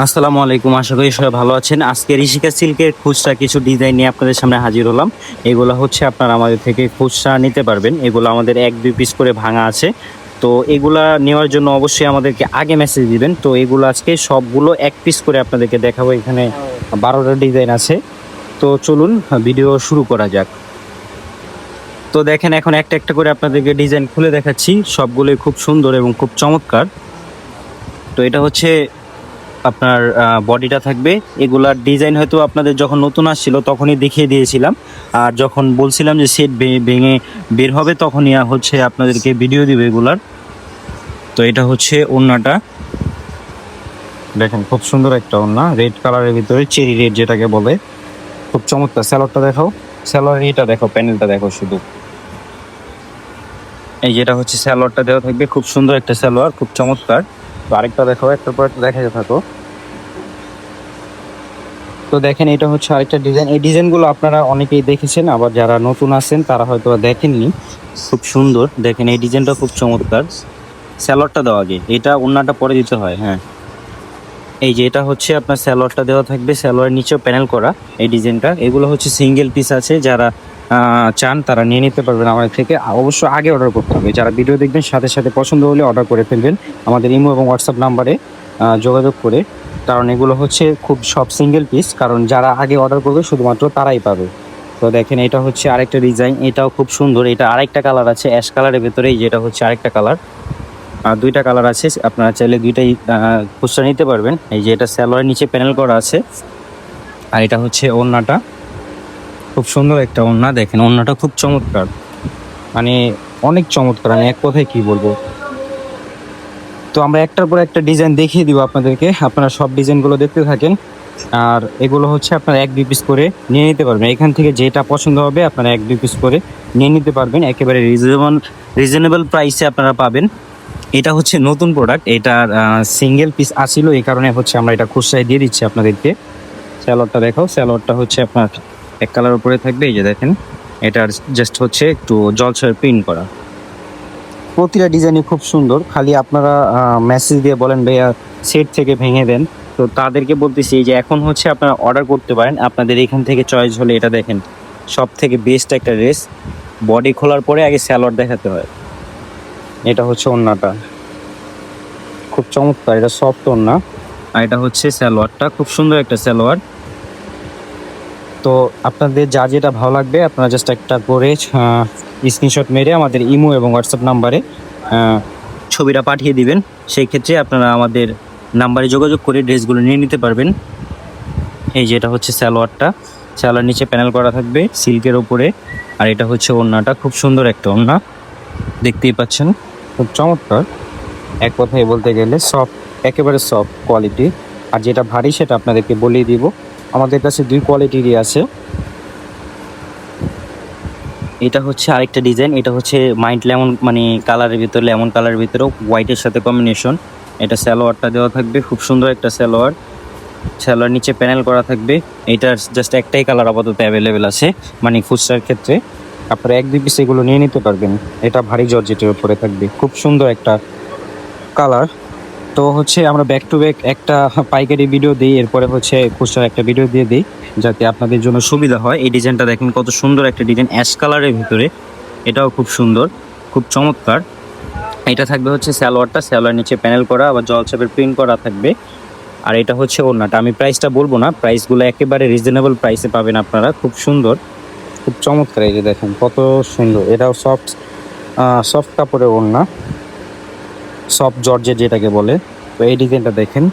আসসালামু আলাইকুম, আশা করি সবাই ভালো আছেন। আজকে ঋষিকা সিল্কের খুচরা কিছু ডিজাইন নিয়ে আপনাদের সামনে হাজির হলাম। এগুলো হচ্ছে আপনারা আমাদের থেকে খুচরা নিতে পারবেন। এগুলো আমাদের এক, দুই পিস করে ভাঙা আছে। তো এগুলা নেওয়ার জন্য অবশ্যই আমাদেরকে আগে মেসেজ দিবেন। তো এগুলো আজকে সবগুলো এক পিস করে আপনাদেরকে দেখাবো। এখানে বারোটা ডিজাইন আছে। তো চলুন ভিডিও শুরু করা যাক। তো দেখেন, এখন একটা একটা করে আপনাদেরকে ডিজাইন খুলে দেখাচ্ছি। সবগুলোই খুব সুন্দর এবং খুব চমৎকার। তো এটা হচ্ছে আপনার বডিটা থাকবে। এগুলার ডিজাইন হয়তো আপনাদের যখন নতুন আসছিল তখনই দেখিয়ে দিয়েছিলাম। আর যখন বলছিলাম যে সেট ভেঙে বের হবে তখনই হচ্ছে আপনাদেরকে ভিডিও দিবে এগুলার। তো এটা হচ্ছে ওড়নাটা। দেখেন, খুব সুন্দর একটা ওড়না। রেড কালারের ভিতরে চেরি রেড যেটাকে বলে। খুব চমৎকার। স্যালোয়ারটা দেখাও। স্যালোয়ার এটা দেখো প্যানেলটা দেখো শুধু। এই যেটা হচ্ছে স্যালোয়ারটা দেওয়া থাকবে। খুব সুন্দর একটা স্যালোয়ার খুব চমৎকার। তো আরেকটা দেখো, একটার পর একটা দেখা থাকো। তো দেখেন, এটা হচ্ছে আরেকটা ডিজাইন এই ডিজাইনগুলো আপনারা অনেকেই দেখেছেন, আবার যারা নতুন আছেন, তারা হয়তো দেখেননি। খুব সুন্দর। দেখেন, এই ডিজাইনটা খুব চমৎকার। স্যালোয়ারটা দেওয়া আগে। এটা ওন্নাটা পরে দিতে হয় হ্যাঁ। এই যে এটা হচ্ছে আপনার স্যালোয়ারটা দেওয়া থাকবে স্যালোয়ার নিচেও প্যানেল করা এই ডিজাইনটা এগুলো হচ্ছে সিঙ্গেল পিস আছে। যারা চান, তারা নিয়ে নিতে পারবেন আমাদের থেকে। অবশ্য আগে অর্ডার করতে হবে। যারা ভিডিও দেখবেন, সাথে সাথে পছন্দ হলে অর্ডার করে ফেলবেন। আমাদের ইমো এবং হোয়াটসঅ্যাপ নাম্বারে যোগাযোগ করে। কারণ এগুলো হচ্ছে খুব সব সিঙ্গেল পিস কারণ যারা আগে অর্ডার করবে, শুধুমাত্র তারাই পাবে। তো দেখেন, এটা হচ্ছে আরেকটা ডিজাইন এটাও খুব সুন্দর। এটা আরেকটা কালার আছে। অ্যাশ কালারের ভেতরে এই যেটা হচ্ছে আরেকটা কালার আর দুইটা কালার আছে। আপনারা চাইলে দুইটাই খুচরা নিতে পারবেন। এই যে এটা স্যালোয়ারের নিচে প্যানেল করা আছে। আর এটা হচ্ছে ওড়নাটা। খুব সুন্দর একটা ওড়না দেখেন, ওড়নাটা খুব চমৎকার। মানে অনেক চমৎকার, আমি এক কথায় কি বলব? তো আমরা একটার পর একটা ডিজাইন দেখিয়ে দিব আপনাদেরকে, আপনারা সব ডিজাইনগুলো দেখতে থাকেন। আর এগুলো হচ্ছে আপনারা এক দুই পিস করে নিয়ে নিতে পারবেন। এখান থেকে যেটা পছন্দ হবে আপনারা এক দুই পিস করে নিয়ে নিতে পারবেন। একেবারে রিজনেবল রিজনেবল প্রাইসে আপনারা পাবেন। এটা হচ্ছে নতুন প্রোডাক্ট এটার সিঙ্গেল পিস আসিল, এই কারণে হচ্ছে আমরা এটা খুচরায় দিয়ে দিচ্ছি আপনাদেরকে। স্যালোয়ারটা দেখাও স্যালোয়ারটা হচ্ছে আপনার এক কালার উপরে থাকবে এই যে দেখেন এটার জাস্ট হচ্ছে একটু জলছয়ের প্রিন্ট করা। প্রতিটা ডিজাইনই খুব সুন্দর খালি আপনারা মেসেজ দিয়ে বলেন ভাইয়া সেট থেকে ভেঙে দেন। তো তাদেরকে বলতেছি এই যে এখন হচ্ছে আপনারা অর্ডার করতে পারেন আপনাদের এখান থেকে চয়েস হলে এটা দেখেন সব থেকে বেস্ট একটা ড্রেস বডি খোলার পরে আগে স্যালোয়ার দেখাতে হয়। এটা হচ্ছে ওন্নাটা। খুব চমৎকার এটা সফট ওন্না। আর এটা হচ্ছে স্যালোয়ারটা খুব সুন্দর একটা স্যালোয়ার তো আপনাদের যা যেটা ভালো লাগবে, আপনারা জাস্ট একটা করে স্ক্রিনশট মেরে আমাদের ইমো এবং হোয়াটসঅ্যাপ নাম্বারে ছবিটা পাঠিয়ে দিবেন। সেই ক্ষেত্রে আপনারা আমাদের নাম্বারে যোগাযোগ করে ড্রেসগুলো নিয়ে নিতে পারবেন। এই যে এটা হচ্ছে স্যালোয়ারটা স্যালোয়ার নিচে প্যানেল করা থাকবে সিল্কের ওপরে আর এটা হচ্ছে ওড়নাটা। খুব সুন্দর একটা ওড়না। দেখতেই পাচ্ছেন। খুব চমৎকার। এক কথায় বলতে গেলে সফট একেবারে সফট কোয়ালিটি আর যেটা ভারী, সেটা আপনাদেরকে বলেই দিব। আমাদের কাছে দুই কোয়ালিটিরই আছে। এটা হচ্ছে আরেকটা ডিজাইন এটা হচ্ছে মাইন্ড লেমন মানে কালারের ভিতরে লেমন কালারের ভিতরেও হোয়াইটের সাথে কম্বিনেশন এটা স্যালোয়ারটা দেওয়া থাকবে, খুব সুন্দর একটা স্যালোয়ার স্যালোয়ার নিচে প্যানেল করা থাকবে, এটার জাস্ট একটাই কালার আপাতত অ্যাভেলেবেল আছে মানে ফুচকার ক্ষেত্রে। আপনারা এক দুই পিস এগুলো নিয়ে নিতে পারবেন, এটা ভারী জর্জেটের উপরে থাকবে, খুব সুন্দর একটা কালার তো হচ্ছে আমরা ব্যাক টু ব্যাক একটা পাইকারি ভিডিও দিই, এরপরে হচ্ছে খুচরা একটা ভিডিও দিয়ে দিই, যাতে আপনাদের জন্য সুবিধা হয়। এই ডিজাইনটা দেখেন কত সুন্দর একটা ডিজাইন অ্যাশ কালারের ভিতরে। এটাও খুব সুন্দর, খুব চমৎকার। এটা থাকবে হচ্ছে স্যালোয়ারটা স্যালোয়ার নিচে প্যানেল করা, আবার জল ছাপের প্রিন্ট করা থাকবে। আর এটা হচ্ছে ওড়নাটা। আমি প্রাইসটা বলব না প্রাইসগুলো একেবারে রিজনেবল প্রাইসে পাবেন আপনারা। খুব সুন্দর, খুব চমৎকার এই যে দেখেন, কত সুন্দর। এটাও সফট সফট কাপড়ের ওড়না। সফট জর্জেট যেটাকে বলে। তো এই ডিজাইনটা দেখেন।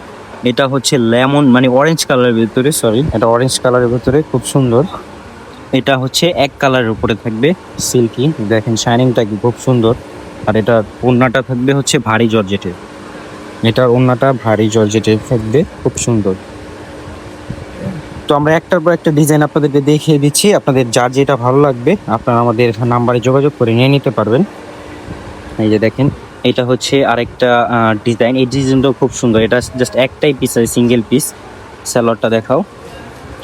এটা হচ্ছে লেমন মানে অরেঞ্জ কালারের ভিতরে সরি এটা অরেঞ্জ কালারের ভিতরে, খুব সুন্দর। এটা হচ্ছে এক কালারের উপরে থাকবে সিল্কি দেখেন শাইনিংটা কি খুব সুন্দর। আর এটা ওড়নাটা থাকবে হচ্ছে ভারী জর্জেটের। এটার ওড়নাটা ভারী জর্জেটের থাকবে, খুব সুন্দর। তো আমরা একটার পর একটা ডিজাইন আপনাদেরকে দেখিয়ে দিচ্ছি। আপনাদের যার যেটা ভালো লাগবে, আপনারা আমাদের নাম্বারে যোগাযোগ করে নিয়ে নিতে পারবেন। এই যে দেখেন এটা হচ্ছে আরেকটা ডিজাইন এই ডিজাইনটাও খুব সুন্দর। এটা জাস্ট একটাই পিস আছে সিঙ্গেল পিস স্যালোয়ারটা দেখাও।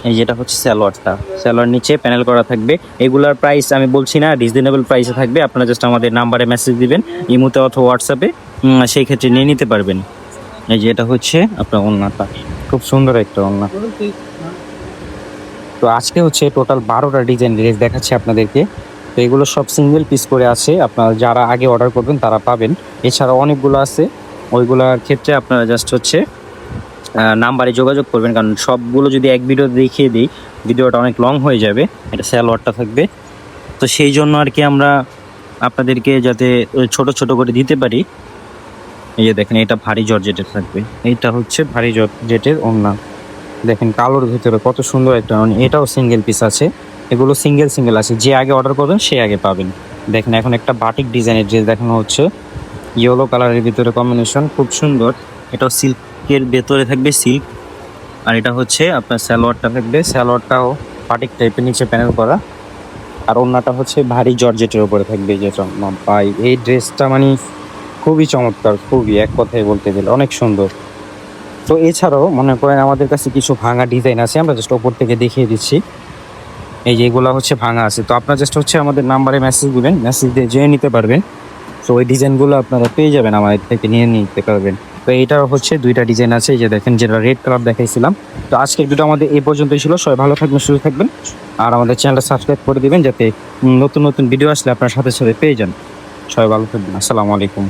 এই যেটা হচ্ছে স্যালোয়ারটা স্যালোয়ার নিচে প্যানেল করা থাকবে। এগুলার প্রাইস আমি বলছি না রিজনেবল প্রাইসে থাকবে। আপনারা জাস্ট আমাদের নাম্বারে মেসেজ দিবেন, ইমোতে অথবা হোয়াটসঅ্যাপে সেই ক্ষেত্রে নিয়ে নিতে পারবেন। এই যে এটা হচ্ছে আপনার ওন্নাটা খুব সুন্দর একটা ওড়না। তো আজকে হচ্ছে টোটাল বারোটা ডিজাইন ড্রেস দেখাচ্ছি আপনাদেরকে। তো এগুলো সব সিঙ্গেল পিস করে আছে। আপনারা যারা আগে অর্ডার করবেন, তারা পাবেন। এছাড়া অনেকগুলো আছে। ওইগুলোর ক্ষেত্রে আপনারা জাস্ট হচ্ছে নাম্বারে যোগাযোগ করবেন। কারণ সবগুলো যদি এক ভিডিও দেখিয়ে দিই, ভিডিওটা অনেক লং হয়ে যাবে। এটা স্যালোয়ারটা থাকবে। তো সেই জন্য আর কি আমরা আপনাদেরকে যাতে ছোট ছোট করে দিতে পারি। এই যে দেখেন, এটা ভারী জর্জেটের থাকবে। এইটা হচ্ছে ভারী জর্জেটের ওড়না। দেখেন কালোর ভিতরে কত সুন্দর একটা ওড়না। এটাও সিঙ্গেল পিস আছে। এগুলো সিঙ্গেল সিঙ্গেল আছে। যে আগে অর্ডার করবেন সে আগে পাবেন। দেখেন, এখন একটা বাটিক ডিজাইনের ড্রেস দেখানো হচ্ছে। ইয়েলো কালারের ভিতরে কম্বিনেশন খুব সুন্দর। এটাও সিল্কের ভেতরে থাকবে সিল্ক আর এটা হচ্ছে আপনার স্যালোয়ারটা থাকবে। স্যালোয়ারটাও বাটিক টাইপের নিচে প্যানেল করা। আর ওড়নাটা হচ্ছে ভারী জর্জেটের উপরে থাকবে যে পাই এই ড্রেসটা মানে খুবই চমৎকার, খুবই এক কথায় বলতে গেলে। অনেক সুন্দর। তো এছাড়াও মনে করেন আমাদের কাছে কিছু ভাঙা ডিজাইন আছে। আমরা জাস্ট ওপর থেকে দেখিয়ে দিচ্ছি। এই যেগুলো হচ্ছে ভাঙা আছে। তো আপনার জাস্ট হচ্ছে আমাদের নাম্বারে মেসেজ দিবেন মেসেজ দিয়ে জেনে নিতে পারবেন। তো ওই ডিজাইনগুলো আপনারা পেয়ে যাবেন আমাদের থেকে নিয়ে নিতে পারবেন। তো এইটা হচ্ছে দুইটা ডিজাইন আছে, এই যে দেখেন যেটা রেড কালার দেখাইছিলাম। তো আজকের ভিডিও আমাদের এই পর্যন্তই ছিল, সবাই ভালো থাকবেন, সুস্থ থাকবেন। আর আমাদের চ্যানেলটা সাবস্ক্রাইব করে দিবেন, যাতে নতুন নতুন ভিডিও আসলে আপনার সাথে সাথে পেয়ে যান। সবাই ভালো থাকবেন, আসসালামু আলাইকুম।